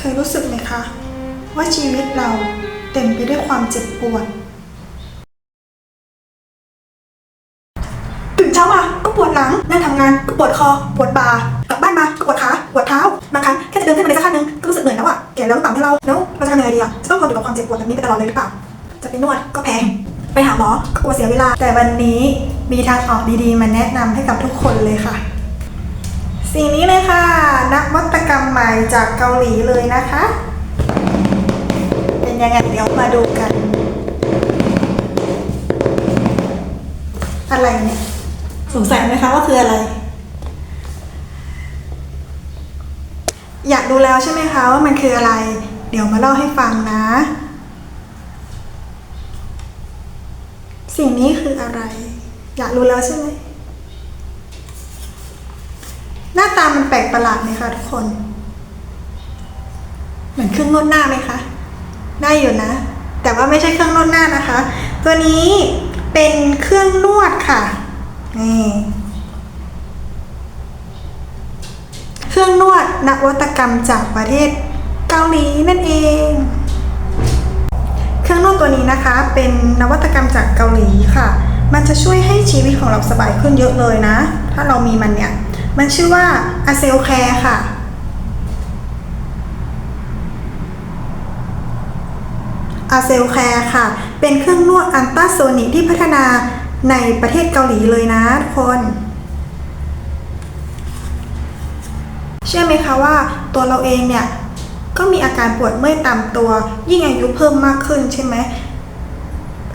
เคยรู้สึกไหมคะ ว่าชีวิตเราเต็มไปด้วยความเจ็บปวดตื่นเช้ามาก็ปวดหลังนั่งทำงานก็ปวดคอปวดบ่ากลับบ้านมาก็ปวดขาปวดเท้าบางครั้งแค่จะเดินขึ้นมาในสักขั้นหนึ่งก็รู้สึกเหนื่อยแล้วอะแก่แล้วต่ำให้เราแล้วเราจะทำยังไงดีอะจะต้องทนอยู่กับความเจ็บปวดแบบนี้ไปตลอดเลยหรือเปล่าจะไปนวดก็แพงไปหาหมอก็กลัวเสียเวลา แต่วันนี้มีทางออกดีๆ มาแนะนำให้กับทุกคนเลยค่ะ สิ่งนี้เลยค่ะนักรรมใหม่จากเกาหลีเลยนะคะ เป็นยังไงเดี๋ยวมาดูกัน อะไรเนี่ยสงสัยไหมคะว่าคืออะไร อยากดูแล้วใช่ไหมคะว่ามันคืออะไร เดี๋ยวมาเล่าให้ฟังนะ สิ่งนี้คืออะไร อยากรู้แล้วใช่ไหมหน้าตามันแปลกประหลาดไหมคะทุกคน เหมือนเครื่องนวดหน้าไหมคะ ได้อยู่นะ แต่ว่าไม่ใช่เครื่องนวดหน้านะคะ ตัวนี้เป็นเครื่องนวดค่ะ นี่เครื่องนวดนวัตกรรมจากประเทศเกาหลีนั่นเอง เครื่องนวดตัวนี้นะคะ เป็นนวัตกรรมจากเกาหลีค่ะ มันจะช่วยให้ชีวิตของเราสบายขึ้นเยอะเลยนะ ถ้าเรามีมันเนี่ย มันชื่อว่า a c e l Care ค่ะ a c e l Care ค่ะ เป็นเครื่องนวดอันต้าโซนิกที่พัฒนาในประเทศเกาหลีเลยนะทุกคน เชื่อไหมคะว่าตัวเราเองเนี่ย ก็มีอาการปวดเมื่อยตามตัว ยิ่งอายุเพิ่มมากขึ้นใช่ไหม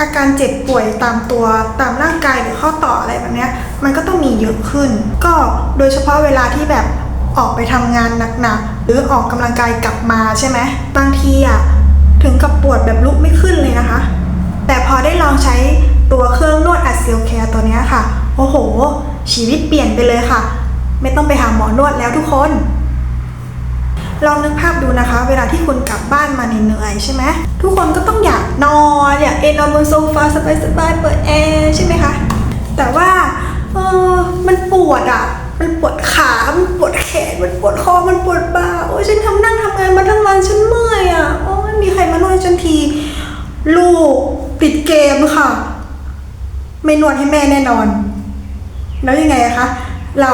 อาการเจ็บป่วยตามตัวตามร่างกายหรือข้อต่ออะไรแบบนี้มันก็ต้องมีเยอะขึ้น ก็โดยเฉพาะเวลาที่แบบออกไปทำงานหนักๆหรือออกกำลังกายกลับมาใช่ไหมบางทีอะ ถึงกับปวดแบบลุกไม่ขึ้นเลยนะคะ แต่พอได้ลองใช้ตัวเครื่องนวดอัดเซลแคร์ตัวนี้ค่ะ โอ้โห ชีวิตเปลี่ยนไปเลยค่ะ ไม่ต้องไปหาหมอนวดแล้วทุกคน ลองนึกภาพดูนะคะ เวลาที่คุณกลับบ้านมาเหนื่อยใช่ไหมทุกคนก็ต้องอยากนอนอยากเอนนอนบนโซฟาสบายๆเปิดแอร์ใช่ไหมคะ แต่ว่าเออมันปวดอะมันปวดขา มันปวดแขน มันปวดคอ มันปวดบ่า โอ้ยฉันทำนั่งทำงานมาทั้งวัน ฉันเมื่อยอะ โอ้ ใครมานวดฉันที ลูกปิดเกมค่ะ ไม่นวดให้แม่แน่นอน แล้วยังไงอะคะ เรา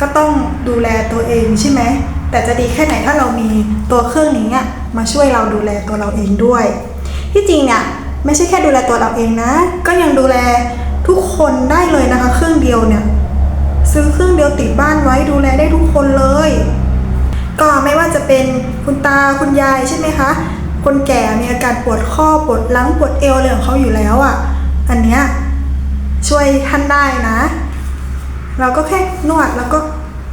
ก็ต้องดูแลตัวเองใช่ไหม แต่จะดีแค่ไหนถ้าเรามีตัวเครื่องนี้มาช่วยเราดูแลตัวเราเองด้วย ที่จริงเนี่ยไม่ใช่แค่ดูแลตัวเราเองนะ ก็ยังดูแลทุกคนได้เลยนะคะ เครื่องเดียวเนี่ย ซื้อเครื่องเดียวติดบ้านไว้ดูแลได้ทุกคนเลย ก็ไม่ว่าจะเป็นคุณตาคุณยายใช่ไหมคะ คนแก่มีอาการปวดข้อปวดหลังปวดเอวอะไรของเขาอยู่แล้วอะ่ะ อันเนี้ยช่วยท่านได้นะ เราก็แค่นวดแล้วก็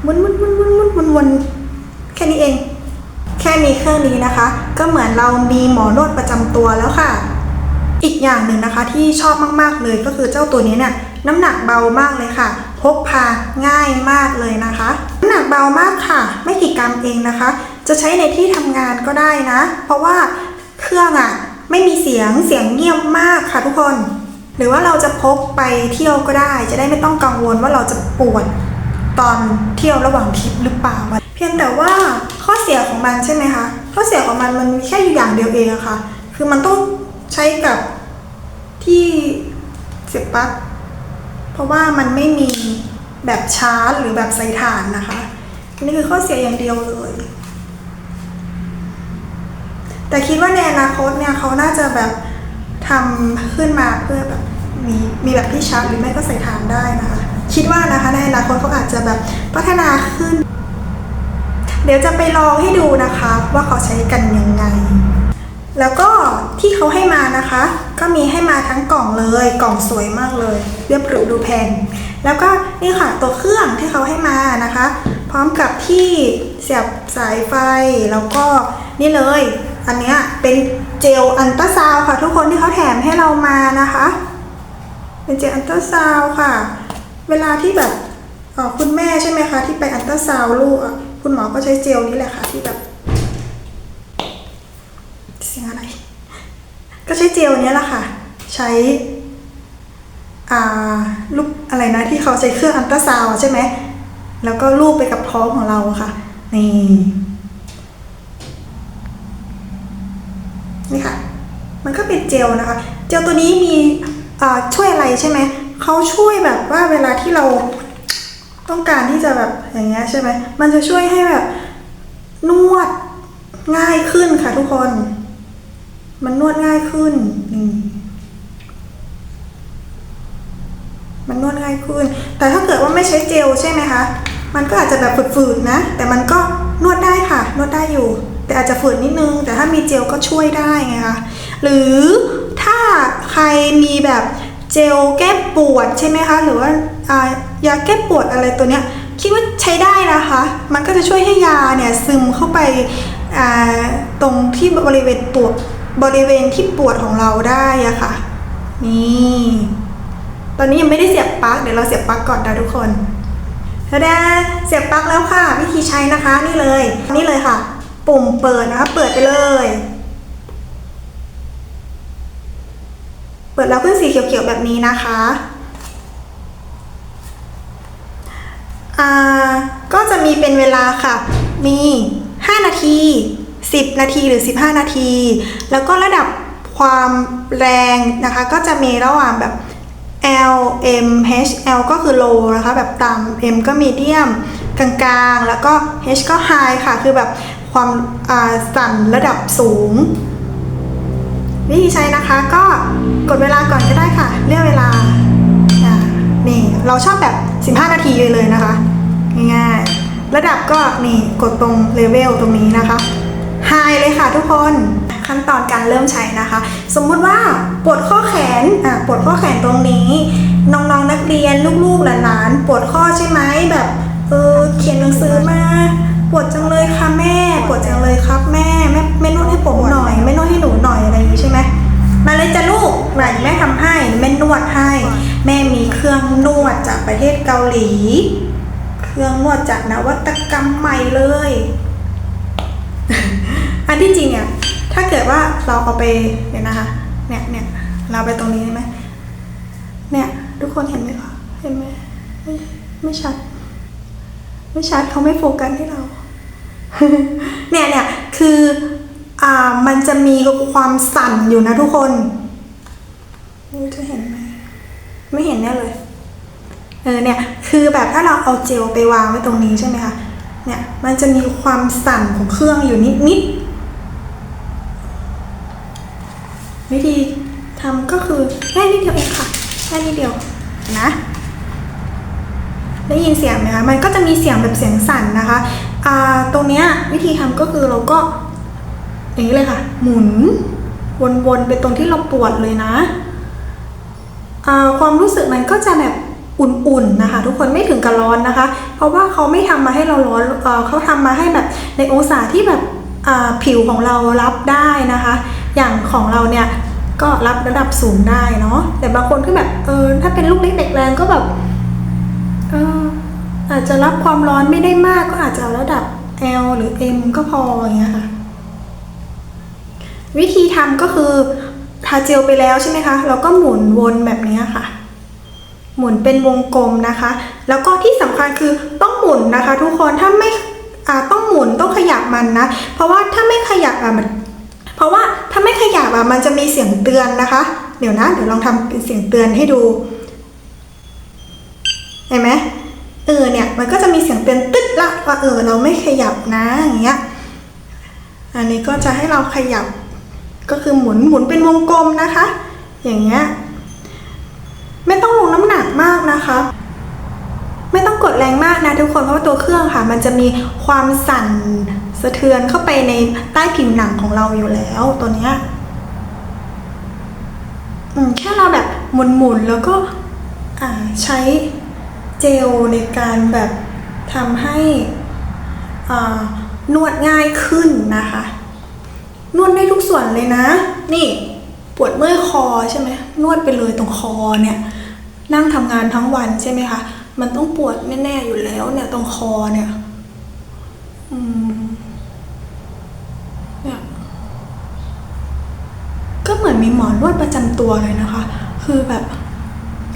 มุนมุนมุนมุนมุนมุนวนแค่นี้เอง แค่มีเครื่องนี้นะคะ ก็เหมือนเรามีหมอนวดประจำตัวแล้วค่ะ อีกอย่างหนึ่งนะคะที่ชอบมากๆเลยก็คือเจ้าตัวนี้เนี่ยน้ำหนักเบามากเลยค่ะ พกพาง่ายมากเลยนะคะ น้ำหนักเบามากค่ะ ไม่กี่กรัมเองนะคะ จะใช้ในที่ทำงานก็ได้นะ เพราะว่าเครื่องอะไม่มีเสียงเสียงเงียบมากค่ะทุกคน หรือว่าเราจะพกไปเที่ยวก็ได้ จะได้ไม่ต้องกังวลว่าเราจะปวดตอนเที่ยวระหว่างทริปหรือเปล่า เพียงแต่ว่าข้อเสียของมันใช่ไหมคะข้อเสียของมันมันมีแค่อยู่อย่างเดียวเองอะค่ะ คือมันต้องใช้กับที่เสียบปลั๊กเพราะว่ามันไม่มีแบบชาร์จหรือแบบใส่ถ่านนะคะนี่คือข้อเสียอย่างเดียวเลย แต่คิดว่าในอนาคตเนี่ยเขาน่าจะแบบทำขึ้นมาเพื่อแบบมีมีแบบที่ชาร์จหรือไม่ก็ใส่ถ่านได้นะคะ คิดว่านะคะในอนาคตเขาอาจจะแบบพัฒนาขึ้น เดี๋ยวจะไปลองให้ดูนะคะ ว่าเขาใช้กันยังไง แล้วก็ที่เขาให้มานะคะ ก็มีให้มาทั้งกล่องเลยกล่องสวยมากเลย เรียบหรูดูแพงแล้วก็นี่ค่ะตัวเครื่องที่เขาให้มานะคะ พร้อมกับที่เสียบสายไฟแล้วก็นี่เลย อันเนี้ยเป็นเจลอันตราซาวค่ะ ทุกคนที่เขาแถมให้เรามานะคะ เป็นเจลอันตราซาวค่ะ เวลาที่แบบคุณแม่ใช่ไหมคะที่ไปอันตราซาวลูกอะคุณหมอก็ใช้เจลนี้แหละค่ะที่แบบเสียงอะไร ก็ใช้เจลนี้แหละค่ะ ใช้อ่าลูกอะไรนะที่เขาใช้เครื่องอัลตราซาวใช่ไหมแล้วก็ลูบไปกับท้องของเราะค่ะ นี่ นี่ค่ะ มันก็เป็นเจ ลนะคะ เจลตัวนี้มีช่วยอะไรใช่ไหม เขาช่วยแบบว่าเวลาที่เราต้องการที่จะแบบอย่างเงี้ยใช่ไหม มันจะช่วยให้แบบนวดง่ายขึ้นค่ะทุกคน มันนวดง่ายขึ้นมมันนวดง่ายขึ้น แต่ถ้าเกิดว่าไม่ใช้เจลใช่ไหมคะ มันก็อาจจะแบบฝืดๆนะ แต่มันก็นวดได้ค่ะ นวดได้อยู่ แต่อาจจะฝืดนิดนึง แต่ถ้ามีเจลก็ช่วยได้ไงคะ หรือถ้าใครมีแบบเจลแก้ปวดใช่ไหมคะ หรือว่าายาแก้ปวดอะไรตัวเนี้ยคิดว่าใช้ได้นะคะ มันก็จะช่วยให้ยาเนี่ยซึมเข้าไปาตรงที่บริเวณปวดบริเวณที่ปวดของเราได้อะค่ะ นี่ ตอนนี้ยังไม่ได้เสียบปลั๊กเดี๋ยวเราเสียบปลั๊กก่อนนะทุกคนทะดาเสียบปลั๊กแล้วค่ะ วิธีใช้นะคะนี่เลย นี่เลยค่ะ ปุ่มเปิดนะคะ เปิดไปเลย เปิดแล้วขึ้นสีเขียวๆแบบนี้นะคะอ่าก็จะมีเป็นเวลาค่ะ มี 5 นาที 10 นาทีหรือ 15 นาที แล้วก็ระดับความแรงนะคะ ก็จะมีระหว่างแบบ L M H L ก็คือ low นะคะ แบบต่ำ M ก็ medium กลางๆ แล้วก็ H ก็ high ค่ะ คือแบบความอ่าสั่นระดับสูง วิธีใช้นะคะก็ กดเวลาก่อนก็ได้ค่ะ เลือกเวลาอ่านี่เราชอบแบบ 15 นาทีเลยเลยนะคะ ง่ายๆ ระดับก็นี่กดตรงเลเวลตรงนี้นะคะไฮเลยค่ะทุกคนขั้นตอนการเริ่มใช้นะคะ สมมุติว่าปวดข้อแขนอะปวดข้อแขนตรงนี้ น้องๆนักเรียนลูกๆหลานๆปวดข้อใช่ไหมแบบเออเขียนหนังสือมาปวดจังเลยค่ะแม่ ปวดจังเลยครับแม่แม่แม่นวดให้ผมหน่อยแม่นวดให้หนูหน่อยอะไรอย่างนี้ใช่ไหม มาเลยจ้ะลูกไหนแม่ทำให้แม่นวดให้ แม่มีเครื่องนวดจากประเทศเกาหลี เครื่องนวดจากนวัตกรรมใหม่เลย อันที่จริงเนี่ยถ้าเกิดว่าเราเอาไปเดี๋ยนะคะเนี่ยเนี่ยเราไปตรงนี้ใช่ไหมเนี่ยทุกคนเห็นไหมคะเห็นไหมไม่ไม่ชัด ไม่ชัดเขาไม่โฟกัสให้เราเนี่ยเนี่ยคือ อ่ามันจะมีความสั่นอยู่นะทุกคนไม่รู้จะเห็นไหมไม่เห็นแน่เลยเออเนี่ยคือแบบถ้าเราเอาเจลไปวางไว้ตรงนี้ใช่ไหมคะเนี่ยมันจะมีความสั่นของเครื่องอยู่นิดนิดๆวิธีทำก็คือแค่นิดเดียวเองค่ะแค่นิดเดียวนะได้ยินเสียงไหมคะมันก็จะมีเสียงแบบเสียงสั่นนะคะอ่าตรงเนี้ยวิธีทำก็คือเราก็ อย่างนี้เลยค่ะ หมุน วนๆไปตรงที่เราปวดเลยนะความรู้สึกมันก็จะแบบอุ่นๆนะคะ ทุกคนไม่ถึงกับร้อนนะคะ เพราะว่าเขาไม่ทำมาให้เราร้อนเอเขาทำมาให้แบบในองศาที่แบบผิวของเรารับได้นะคะ อย่างของเราเนี่ยก็รับระดับสูงได้เนาะแต่บางคนก็แบบเออถ้าเป็นลูกเล็กเด็กแรงก็แบบเอออาจจะรับความร้อนไม่ได้มากก็อาจจะระดับ L หรือ M ก็พออย่างเงี้ยค่ะ วิธีทำก็คือทาเจลไปแล้วใช่ไหมคะ เราก็หมุนวนแบบนี้ค่ะ หมุนเป็นวงกลมนะคะ แล้วก็ที่สำคัญคือต้องหมุนนะคะ ทุกคนถ้าไม่ต้องหมุนต้องขยับมันนะ เพราะว่าถ้าไม่ขยับอะมันเพราะว่าถ้าไม่ขยับอะมันจะมีเสียงเตือนนะคะ เดี๋ยวนะเดี๋ยวลองทำเป็นเสียงเตือนให้ดูเห็นไหมเออเนี่ยมันก็จะมีเสียงเตือนตึ๊ดละว่าเออเราไม่ขยับนะอย่างเงี้ยอันนี้ก็จะให้เราขยับ ก็คือหมุนหมุนเป็นวงกลมนะคะ อย่างเงี้ยไม่ต้องลงน้ำหนักมากนะคะ ไม่ต้องกดแรงมากนะทุกคนเพราะว่าตัวเครื่องค่ะ มันจะมีความสั่นสะเทือนเข้าไปในใต้ผิวหนังของเราอยู่แล้วตัวเนี้ยอืมแค่เราแบบหมุนๆแล้วก็อ่าใช้เจลในการแบบทำให้อ่านวดง่ายขึ้นนะคะ นวดได้ทุกส่วนเลยนะ นี่ปวดเมื่อยคอใช่ไหมนวดไปเลยตรงคอเนี่ยนั่งทำงานทั้งวันใช่ไหมคะ มันต้องปวดแน่ๆอยู่แล้วเนี่ยตรงคอเนี่ยอืมเนี่ยก็เหมือนมีหมอนนวดประจำตัวเลยนะคะ คือแบบ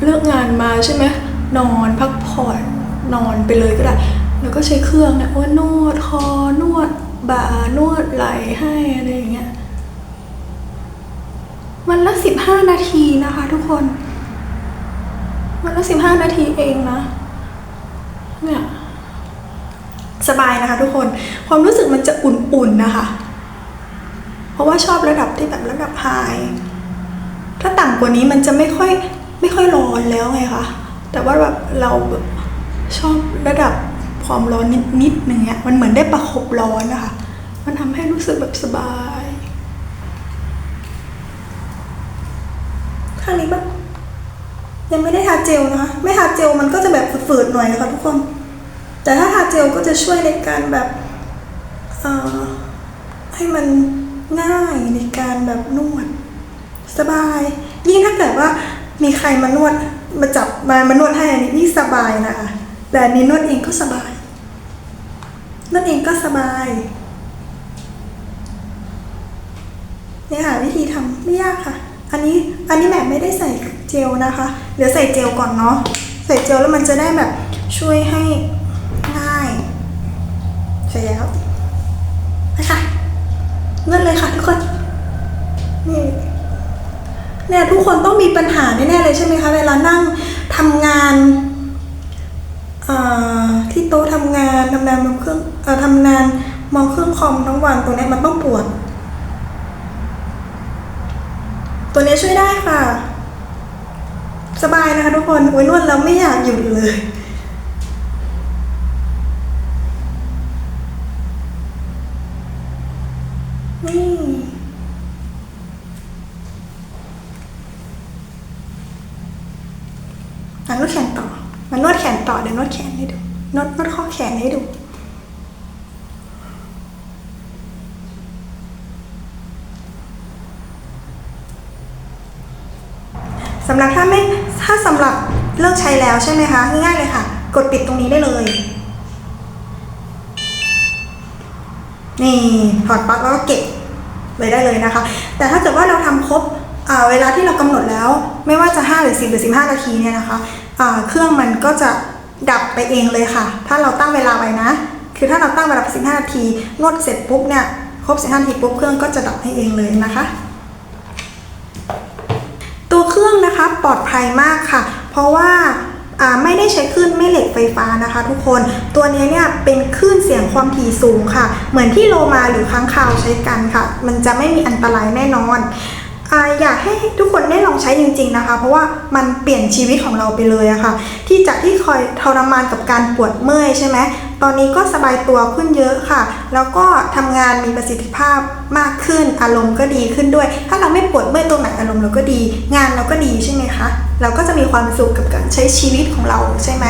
เลิกงานมาใช่ไหมนอนพักผ่อนนอนไปเลยก็ได้ แล้วก็ใช้เครื่องเนี่ยว่านวดคอนวด บ่านวดไหล่ให้อะไรอย่างเงี้ยวันละสิบห้านาทีนะคะ ทุกคนวันละสิบห้านาทีเองนะเนี่ยสบายนะคะ ทุกคนความรู้สึกมันจะอุ่นๆนะคะ เพราะว่าชอบระดับที่แบบระดับไฮถ้าต่ำกว่านี้มันจะไม่ค่อยไม่ค่อยร้อนแล้วไงคะแต่ว่าแบบเราแบบชอบระดับความร้อนนิดนิดหนึ่งเนี่ยมันเหมือนได้ประคบร้อนนะคะ มันทำให้รู้สึกแบบสบายข้างนี้แบบยังไม่ได้ทาเจลนะคะ ไม่ทาเจลมันก็จะแบบฝืดๆหน่อยนะคะทุกคน แต่ถ้าทาเจลก็จะช่วยในการแบบเอ่อให้มันง่ายในการแบบนวด สบาย ยิ่งถ้าเกิดว่ามีใครมานวดมาจับมามานวดให้อันนี้สบายนะคะแต่อันนี้นวดเองก็สบายนวดเองก็สบาย เนี่ยค่ะวิธีทำไม่ยากค่ะ อันนี้อันนี้แบบไม่ได้ใส่เจลนะคะเดี๋ยวใส่เจลก่อนเนาะใส่เจลแล้วมันจะได้แบบช่วยให้ง่ายเสร็จแล้วไปค่ะนวดเลยค่ะทุกคนนี่เนี่ยทุกคนต้องมีปัญหาแน่ๆเลยใช่ไหมคะเวลานั่งทำงานที่โต๊ะทำงานทำงานบนเครื่องอทำงานมองเครื่องคอมทั้งวันตรงนี้มันต้องปวด ตัวนี้ช่วยได้ค่ะ สบายนะคะทุกคนโอ้ยนวดแล้วไม่อยากหยุดเลยนี่มานวดแขนต่อ มานวดแขนต่อเดี๋ยวนวดแขนให้ดู นวดนวดข้อแขนให้ดู สำหรับถ้าไม่ถ้าสำหรับเลิกใช้แล้วใช่ไหมคะง่ายๆเลยค่ะ กดปิดตรงนี้ได้เลย นี่ถอดปลั๊กแล้วก็เก็บเลยได้เลยนะคะ แต่ถ้าเกิดว่าเราทำครบเวลาที่เรากำหนดแล้ว ไม่ว่าจะ 5 หรือ 10 หรือ 15 นาทีเนี่ยนะคะเครื่องมันก็จะดับไปเองเลยค่ะ ถ้าเราตั้งเวลาไว้นะ คือถ้าเราตั้งเวลาไป15 นาทีนวดเสร็จปุ๊บเนี่ยครบ 15 นาทีปุ๊บเครื่องก็จะดับให้เองเลยนะคะ รื่องนะคะปลอดภัยมากค่ะ เพราะว่าอ่าไม่ได้ใช้คลื่นแม่เหล็กไฟฟ้านะคะ ทุกคนตัวนี้เนี่ยเป็นคลื่นเสียงความถี่สูงค่ะ เหมือนที่โลมาหรือค้างคาวใช้กันค่ะ มันจะไม่มีอันตรายแน่นอน อยากให้ทุกคนได้ลองใช้จริง ๆนะคะ เพราะว่ามันเปลี่ยนชีวิตของเราไปเลยอะค่ะ ที่จากที่คอยทรมานกับการปวดเมื่อยใช่ไหมตอนนี้ก็สบายตัวขึ้นเยอะค่ะ แล้วก็ทำงานมีประสิทธิภาพมากขึ้น อารมณ์ก็ดีขึ้นด้วย ถ้าเราไม่ปวดเมื่อยตรงไหนอารมณ์เราก็ดี งานเราก็ดีใช่ไหมคะ เราก็จะมีความสุขกับการใช้ชีวิตของเราใช่ไหม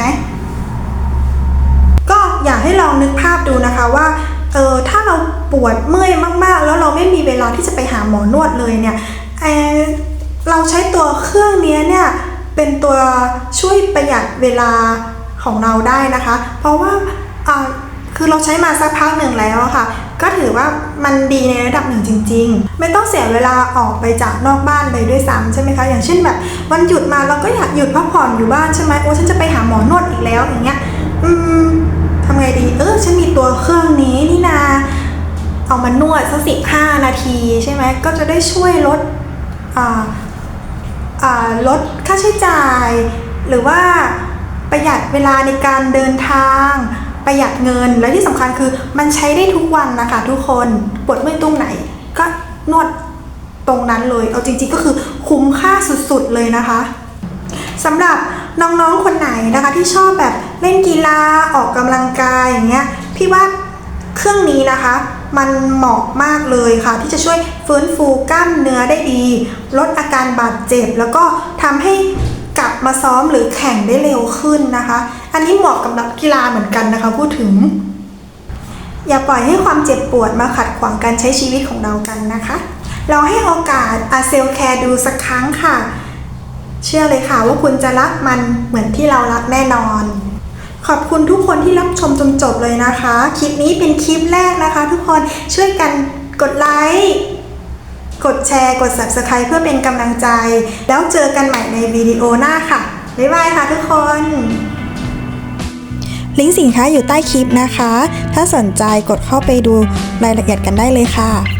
ก็อยากให้ลองนึกภาพดูนะคะว่าเออถ้าเราปวดเมื่อยมากๆ แล้วเราไม่มีเวลาที่จะไปหาหมอนวดเลยเนี่ย เอ่อเราใช้ตัวเครื่องนี้เนี่ยเป็นตัวช่วยประหยัดเวลาของเราได้นะคะ เพราะว่าคือเราใช้มาสักพักหนึ่งแล้วค่ะ ก็ถือว่ามันดีในระดับหนึ่งจริง ๆ ไม่ต้องเสียเวลาออกไปจากนอกบ้านเลยด้วยซ้ำใช่ไหมคะ อย่างเช่นแบบวันหยุดมาเราก็อยากหยุดพักผ่อนอยู่บ้านใช่ไหมโอ้ฉันจะไปหาหมอนวดอีกแล้วอย่างเงี้ย อืมทำไงดี เออฉันมีตัวเครื่องนี้นี่นา เอามานวดสักสิบห้านาทีใช่ไหมก็จะได้ช่วยลด ลดค่าใช้จ่าย หรือว่าประหยัดเวลาในการเดินทางประหยัดเงินและที่สำคัญคือมันใช้ได้ทุกวันนะคะทุกคนปวดเมื่อยตรงไหน ก็นวดตรงนั้นเลยเอาจริงๆก็คือคุ้มค่าสุดๆเลยนะคะสำหรับน้องๆคนไหนนะคะที่ชอบแบบเล่นกีฬาออกกำลังกายอย่างเงี้ยพี่ว่าเครื่องนี้นะคะ มันเหมาะมากเลยค่ะ ที่จะช่วยฟื้นฟูกล้ามเนื้อได้ดี ลดอาการบาดเจ็บ แล้วก็ทำให้กลับมาซ้อมหรือแข่งได้เร็วขึ้นนะคะ อันนี้เหมาะกับนักกีฬาเหมือนกันนะคะ พูดถึง อย่าปล่อยให้ความเจ็บปวดมาขัดขวางการใช้ชีวิตของเรากันนะคะ เราให้โอกาสอาเซลแคร์ดูสักครั้งค่ะ เชื่อเลยค่ะว่าคุณจะรักมันเหมือนที่เรารักแน่นอน ขอบคุณทุกคนที่รับชมจนจบเลยนะคะ คลิปนี้เป็นคลิปแรกนะคะ ทุกคนช่วยกันกดไลค์กดแชร์กด subscribe เพื่อเป็นกำลังใจ แล้วเจอกันใหม่ในวิดีโอหน้าค่ะ บ๊ายบายค่ะทุกคน ลิงก์สินค้าอยู่ใต้คลิปนะคะ ถ้าสนใจกดเข้าไปดูรายละเอียดกันได้เลยค่ะ